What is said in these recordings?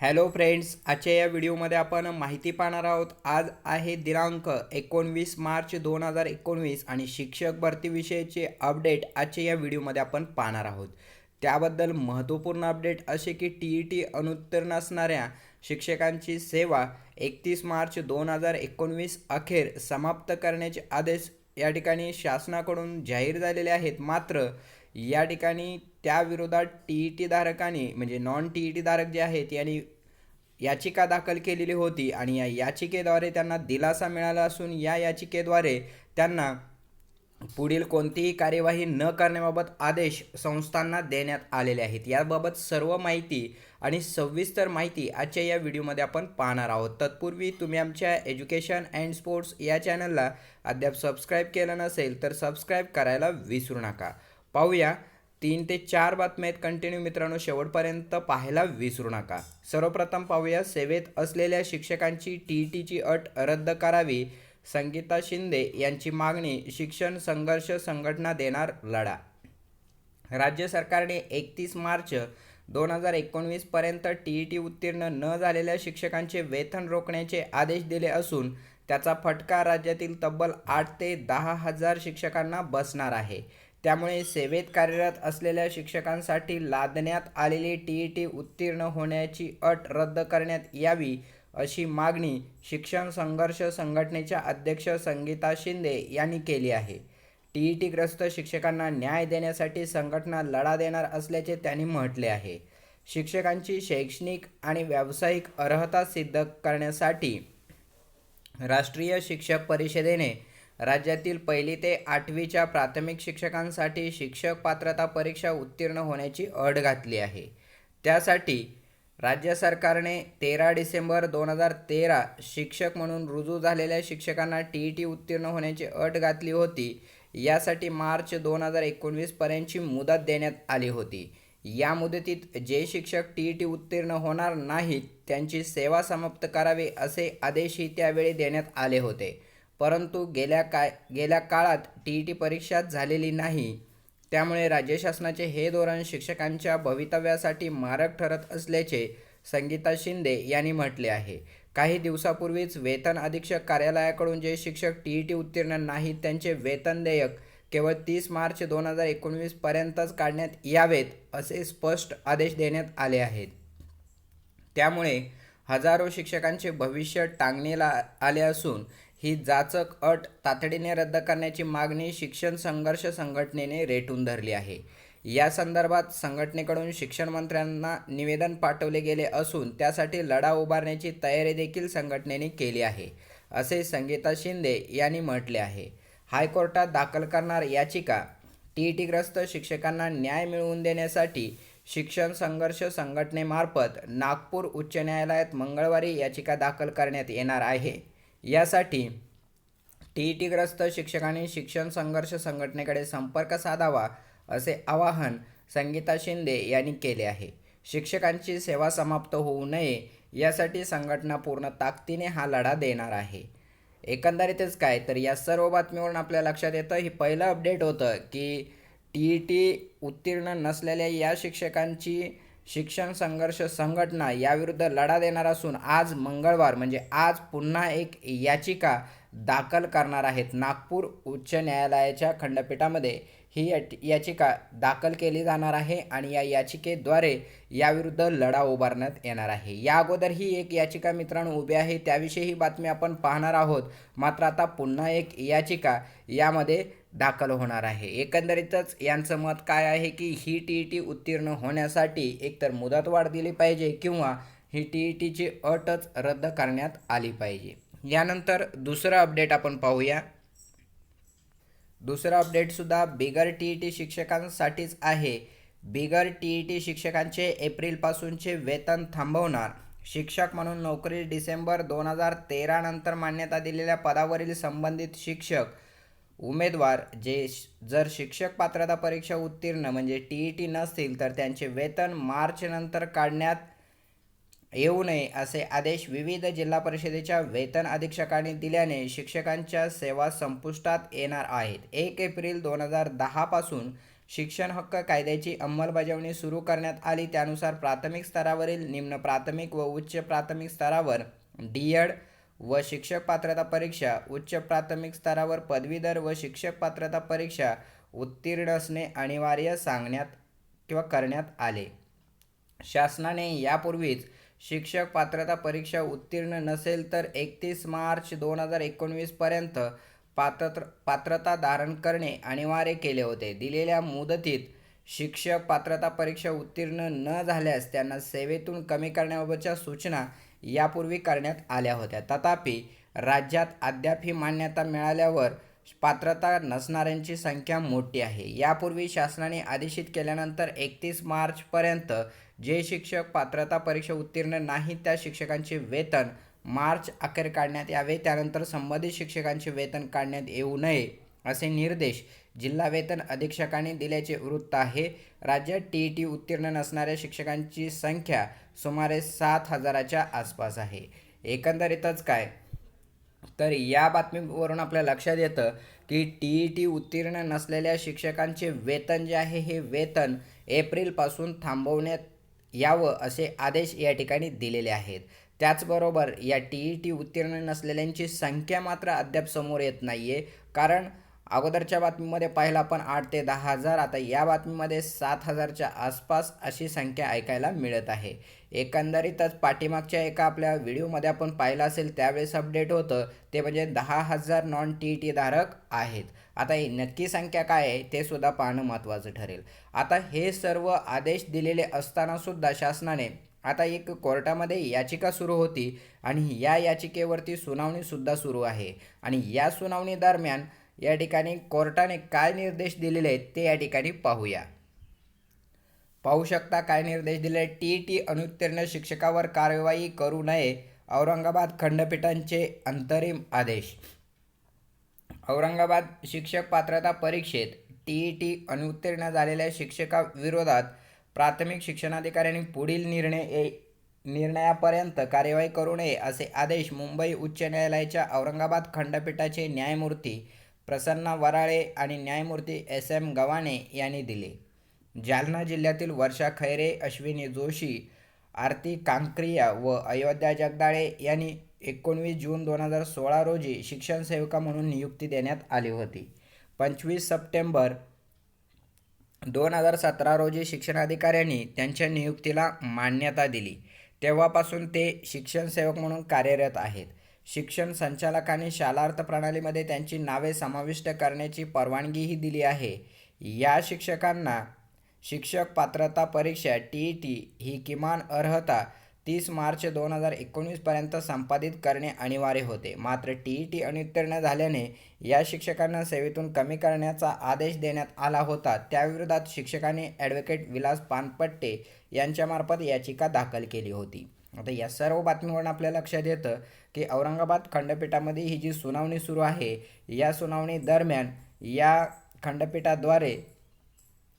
Hello friends आजच्या या व्हिडिओमध्ये आपण माहिती पाहणार आहोत आज आहे दिनांक एकोणवीस मार्च दोन हजार एकोणवीस आणि शिक्षक भरतीविषयीचे अपडेट आजच्या या व्हिडिओमध्ये आपण पाहणार आहोत. त्याबद्दल महत्त्वपूर्ण अपडेट असे की टी ई टी अनुत्तीर्ण असणाऱ्या शिक्षकांची सेवा एकतीस मार्च दोन हजार एकोणवीस अखेर समाप्त करण्याचे आदेश या ठिकाणी शासनाकडून जाहीर झालेले आहेत. मात्र या ठिकाणी त्याविरोधात टी ई टी धारकांनी म्हणजे नॉन टी ई टी धारक जे आहेत यांनी याचिका दाखल केलेली होती आणि या याचिकेद्वारे त्यांना दिलासा मिळाला असून या याचिकेद्वारे त्यांना पुढील कोणतीही कार्यवाही न करण्याबाबत आदेश संस्थांना देण्यात आलेले आहेत. याबाबत सर्व माहिती आणि सविस्तर माहिती आजच्या या व्हिडिओमध्ये आपण पाहणार आहोत. तत्पूर्वी तुम्ही आमच्या एज्युकेशन अँड स्पोर्ट्स या चॅनलला अद्याप सबस्क्राईब केलं नसेल तर सबस्क्राईब करायला विसरू नका. पाहूया. तीन ते चार बातम्या आहेत कंटिन्यू मित्रांनो. शेवटपर्यंत पाहायला विसरू नका. सर्वप्रथम पाहूया. सेवेत असलेल्या शिक्षकांची टी ई टीची अट रद्द करावी. संगीता शिंदे यांची मागणी शिक्षण संघर्ष संघटना देणार लढा. राज्य सरकारने एकतीस मार्च दोन हजार एकोणवीसपर्यंत टी ई टी उत्तीर्ण न झालेल्या शिक्षकांचे वेतन रोखण्याचे आदेश दिले असून त्याचा फटका राज्यातील तब्बल आठ ते दहा हजार शिक्षकांना बसणार आहे. त्यामुळे सेवेत कार्यरत असलेल्या शिक्षकांसाठी लादण्यात आलेली टी ई टी उत्तीर्ण होण्याची अट रद्द करण्यात यावी अशी मागणी शिक्षण संघर्ष संघटनेच्या अध्यक्ष संगीता शिंदे यांनी केली आहे. टी ई टीग्रस्त शिक्षकांना न्याय देण्यासाठी संघटना लढा देणार असल्याचे त्यांनी म्हटले आहे. शिक्षकांची शैक्षणिक आणि व्यावसायिक अर्हता सिद्ध करण्यासाठी राष्ट्रीय शिक्षक परिषदेने राज्यातील पहिली ते आठवीच्या प्राथमिक शिक्षकांसाठी शिक्षक पात्रता परीक्षा उत्तीर्ण होण्याची अट घातली आहे. त्यासाठी राज्य सरकारने तेरा डिसेंबर दोन हजार तेरा शिक्षक म्हणून रुजू झालेल्या शिक्षकांना टी ई टी उत्तीर्ण होण्याची अट घातली होती. यासाठी मार्च दोन हजार एकोणवीसपर्यंतची मुदत देण्यात आली होती. या मुदतीत जे शिक्षक टी ई टी उत्तीर्ण होणार नाहीत त्यांची सेवा समाप्त करावी असे आदेशही त्यावेळी देण्यात आले होते. परंतु गेल्या काय गेल्या काळात टी ई टी परीक्षा झालेली नाही. त्यामुळे राज्य शासनाचे हे धोरण शिक्षकांच्या भवितव्यासाठी मारक ठरत असल्याचे संगीता शिंदे यांनी म्हटले आहे. काही दिवसापूर्वीच वेतन अधीक्षक कार्यालयाकडून जे शिक्षक टी ई टी उत्तीर्ण नाहीत त्यांचे वेतन देयक केवळ तीस मार्च दोन हजार एकोणवीसपर्यंतच काढण्यात यावेत असे स्पष्ट आदेश देण्यात आले आहेत. त्यामुळे हजारो शिक्षकांचे भविष्य टांगणीला आले असून ही जाचक अट तातडीने रद्द करण्याची मागणी शिक्षण संघर्ष संघटनेने रेटून धरली आहे. या संदर्भात संघटनेकडून शिक्षण मंत्र्यांना निवेदन पाठवले गेले असून त्यासाठी लढा उभारण्याची तयारी देखील संघटनेने केली आहे असे संगीता शिंदे यांनी म्हटले आहे. हायकोर्टात दाखल करणार याचिका टी ई टीग्रस्त शिक्षकांना न्याय मिळवून देण्यासाठी शिक्षण संघर्ष संघटनेमार्फत नागपूर उच्च न्यायालयात मंगळवारी याचिका दाखल करण्यात येणार आहे. यासाठी टी ई टीग्रस्त शिक्षकांनी शिक्षण संघर्ष संघटनेकडे संपर्क साधावा असे आवाहन संगीता शिंदे यांनी केले आहे. शिक्षकांची सेवा समाप्त होऊ नये यासाठी संघटना पूर्ण ताकदीने हा लढा देणार आहे. एकंदरीतच काय तर या सर्व बातमीवरून आपल्या लक्षात येतं ही पहिलं अपडेट होतं की टी ई टी उत्तीर्ण नसलेल्या या शिक्षकांची शिक्षण संघर्ष संघटना याविरुद्ध लढा देणार असून आज मंगळवार म्हणजे आज पुन्हा एक याचिका दाखल करणार आहेत. नागपूर उच्च न्यायालयाच्या खंडपीठामध्ये ही याचिका दाखल केली जाणार आहे आणि या याचिकेद्वारे याविरुद्ध लढा उभारण्यात येणार आहे. या अगोदर ही एक याचिका मित्रांनो उभी आहे. त्याविषयी ही बातमी आपण पाहणार आहोत. मात्र आता पुन्हा एक याचिका यामध्ये दाखल होणार आहे. एकंदरीतच यांचं मत काय आहे की ही टी ई टी उत्तीर्ण होण्यासाठी एकतर मुदतवाढ दिली पाहिजे किंवा ही टी ई टीची अटच रद्द करण्यात आली पाहिजे? यानंतर दुसरं अपडेट आपण पाहूया. दुसरं अपडेटसुद्धा बिगर टी ई टी शिक्षकांसाठीच आहे. बिगर टी ई टी शिक्षकांचे एप्रिलपासूनचे वेतन थांबवणार. शिक्षक म्हणून नोकरी डिसेंबर दोन हजार तेरा नंतर मान्यता दिलेल्या पदावरील संबंधित शिक्षक उमेदवार जे जर शिक्षक पात्रता परीक्षा उत्तीर्ण म्हणजे टी ई टी नसतील तर त्यांचे वेतन मार्चनंतर काढण्यात येऊ नये असे आदेश विविध जिल्हा परिषदेच्या वेतन अधीक्षकांनी दिल्याने शिक्षकांच्या सेवा संपुष्टात येणार आहेत. एक एप्रिल दोन हजार दहापासून शिक्षण हक्क कायद्याची अंमलबजावणी सुरू करण्यात आली. त्यानुसार प्राथमिक स्तरावरील निम्न प्राथमिक व उच्च प्राथमिक स्तरावर डी एड व शिक्षक पात्रता परीक्षा उच्च प्राथमिक स्तरावर पदवीधर व शिक्षक पात्रता परीक्षा उत्तीर्ण असणे अनिवार्य सांगण्यात किंवा करण्यात आले. शासनाने यापूर्वीच शिक्षक पात्रता परीक्षा उत्तीर्ण नसेल तर एकतीस मार्च दोन हजार एकोणवीसपर्यंत पात्र पात्रता धारण करणे अनिवार्य केले होते. दिलेल्या मुदतीत शिक्षक पात्रता परीक्षा उत्तीर्ण न झाल्यास त्यांना सेवेतून कमी करण्याबाबतच्या सूचना यापूर्वी करण्यात आल्या होत्या. तथापि राज्यात अद्याप ही मान्यता मिळाल्यावर पात्रता नसणाऱ्यांची संख्या मोठी आहे. यापूर्वी शासनाने आदेशित केल्यानंतर एकतीस मार्चपर्यंत जे शिक्षक पात्रता परीक्षा उत्तीर्ण नाही त्या शिक्षकांचे वेतन मार्च अखेर काढण्यात यावे. त्यानंतर संबंधित शिक्षकांचे वेतन काढण्यात येऊ नये असे निर्देश जिल्हा वेतन अधीक्षकांनी दिल्याचे वृत्त आहे. राज्यात टी ई टी उत्तीर्ण नसणाऱ्या शिक्षकांची संख्या सुमारे सात हजाराच्या आसपास आहे. एकंदरीतच काय? तर या बातमीवरून आपल्या लक्षात येतं की टी ई टी उत्तीर्ण नसलेल्या शिक्षकांचे वेतन जे आहे हे वेतन एप्रिलपासून थांबवण्यात यावं असे आदेश या ठिकाणी दिलेले आहेत. त्याचबरोबर या टी ई टी उत्तीर्ण नसलेल्यांची संख्या मात्र अद्याप समोर येत नाही आहे कारण अगोदरच्या बातमीमध्ये पाहिलं आपण आठ ते दहा हजार. आता या बातमीमध्ये सात हजारच्या आसपास अशी संख्या ऐकायला मिळत आहे. एकंदरीतच पाठीमागच्या एका आपल्या व्हिडिओमध्ये आपण पाहिलं असेल त्यावेळेस अपडेट होतं ते म्हणजे दहा हजार नॉन टी टी धारक आहेत. आता ही नक्की संख्या काय आहे ते सुद्धा पाहणं महत्त्वाचं ठरेल. आता हे सर्व आदेश दिलेले असतानासुद्धा शासनाने आता एक कोर्टामध्ये याचिका सुरू होती आणि या याचिकेवरती सुनावणीसुद्धा सुरू आहे. आणि या सुनावणी दरम्यान या ठिकाणी कोर्टाने काय निर्देश दिलेले आहेत ते या ठिकाणी पाहूया. पाहू शकता काय निर्देश दिले टी टी अनुत्तीर्ण शिक्षकावर कारवाई करू नये औरंगाबाद खंडपीठांचे अंतरिम आदेश. औरंगाबाद शिक्षक पात्रता परीक्षेत टी ई टी अनुत्तीर्ण झालेल्या शिक्षकाविरोधात प्राथमिक शिक्षणाधिकाऱ्यांनी पुढील निर्णय निर्णयापर्यंत कार्यवाही करू नये असे आदेश मुंबई उच्च न्यायालयाच्या औरंगाबाद खंडपीठाचे न्यायमूर्ती प्रसन्ना वराळे आणि न्यायमूर्ती एस एम गव्हाणे यांनी दिले. जालना जिल्ह्यातील वर्षा खैरे अश्विनी जोशी आरती कांक्रिया व अयोध्या जगदाळे यांनी एकोणवीस जून दोन हजार सोळा रोजी शिक्षण सेविका म्हणून नियुक्ती देण्यात आली होती. पंचवीस सप्टेंबर दोन हजार सतरा रोजी शिक्षणाधिकाऱ्यांनी त्यांच्या नियुक्तीला मान्यता दिली. तेव्हापासून ते शिक्षण सेवक म्हणून कार्यरत आहेत. शिक्षण संचालकांनी शालार्थ प्रणालीमध्ये त्यांची नावे समाविष्ट करण्याची परवानगीही दिली आहे. या शिक्षकांना शिक्षक पात्रता परीक्षा टी ई टी ही किमान अर्हता तीस मार्च दोन हजार एकोणीसपर्यंत संपादित करणे अनिवार्य होते. मात्र टी ई टी अनुत्तीर्ण झाल्याने या शिक्षकांना सेवेतून कमी करण्याचा आदेश देण्यात आला होता. त्याविरोधात शिक्षकांनी ॲडव्होकेट विलास पानपट्टे यांच्यामार्फत याचिका दाखल केली होती. आता या सर्व बातमीवरून आपल्या लक्षात येतं की औरंगाबाद खंडपीठामध्ये ही जी सुनावणी सुरू आहे या सुनावणी दरम्यान या खंडपीठाद्वारे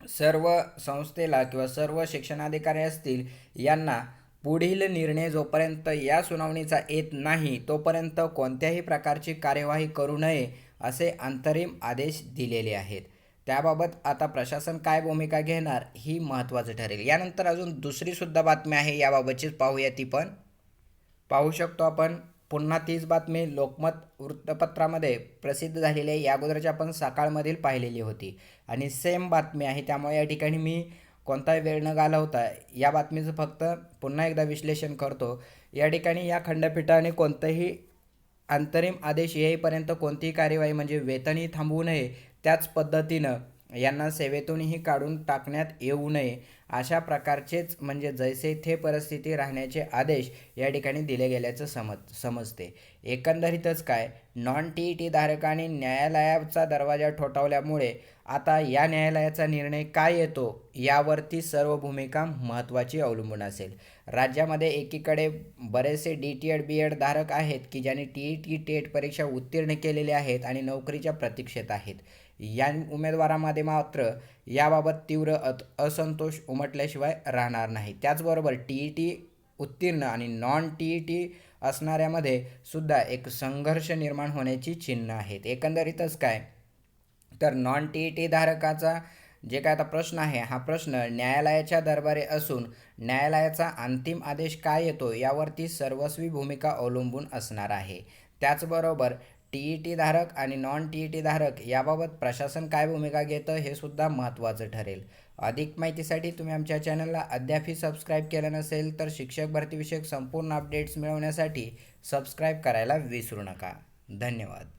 सर्व संस्थेला किंवा सर्व शिक्षणाधिकारी असतील यांना पुढील निर्णय जोपर्यंत या सुनावणीचा येत नाही तोपर्यंत कोणत्याही प्रकारची कार्यवाही करू नये असे अंतरिम आदेश दिलेले आहेत. त्याबाबत आता प्रशासन काय भूमिका घेणार ही महत्त्वाचं ठरेल. यानंतर अजून दुसरीसुद्धा बातमी आहे याबाबतचीच पाहूया ती पण. पाहू शकतो आपण पुन्हा तीच बातमी लोकमत वृत्तपत्रामध्ये प्रसिद्ध झालेली आहे. यागोदरच्या आपण सकाळमधील पाहिलेली होती. आणि सेम बातमी आहे त्यामुळे या ठिकाणी मी कोणताही वेळ न घालवता या बातमीचं फक्त पुन्हा एकदा विश्लेषण करतो. या ठिकाणी या खंडपीठाने कोणतंही अंतरिम आदेश येईपर्यंत कोणतीही कार्यवाही म्हणजे वेतनही थांबवू नये त्याच पद्धतीनं यांना सेवेतूनही काढून टाकण्यात येऊ नये अशा प्रकारचेच म्हणजे जैसे थे परिस्थिती राहण्याचे आदेश या ठिकाणी दिले गेल्याचं समज समजते. एकंदरीतच काय? नॉन टी ई टी धारकांनी न्यायालयाचा दरवाजा ठोठावल्यामुळे आता या न्यायालयाचा निर्णय काय येतो यावरती सर्व भूमिका महत्त्वाची अवलंबून असेल. राज्यामध्ये एकीकडे बरेचसे D T Ed B Ed धारक आहेत की ज्यांनी टी ई टी टेट परीक्षा उत्तीर्ण केलेले आहेत आणि नोकरीच्या प्रतीक्षेत आहेत. या उमेदवारामध्ये मात्र याबाबत तीव्र अत असंतोष उमटल्याशिवाय राहणार नाही. त्याचबरोबर टी ई टी उत्तीर्ण आणि नॉन टी ई टी असणाऱ्यामध्ये सुद्धा एक संघर्ष निर्माण होण्याची चिन्ह आहेत. एकंदरीतच काय? तर नॉन टी ई टी धारकाचा जे काय आता प्रश्न आहे हा प्रश्न न्यायालयाच्या दरबारी असून न्यायालयाचा अंतिम आदेश काय येतो यावरती सर्वस्वी भूमिका अवलंबून असणार आहे. त्याचबरोबर टी ई टी धारक आणि नॉन टी ई टी धारक याबाबत प्रशासन काय भूमिका घेतं हे सुद्धा महत्त्वाचं ठरेल. अधिक माहितीसाठी तुम्ही आमच्या चॅनलला अद्यापही सबस्क्राईब केलं नसेल तर शिक्षक भरतीविषयक संपूर्ण अपडेट्स मिळवण्यासाठी सबस्क्राईब करायला विसरू नका. धन्यवाद.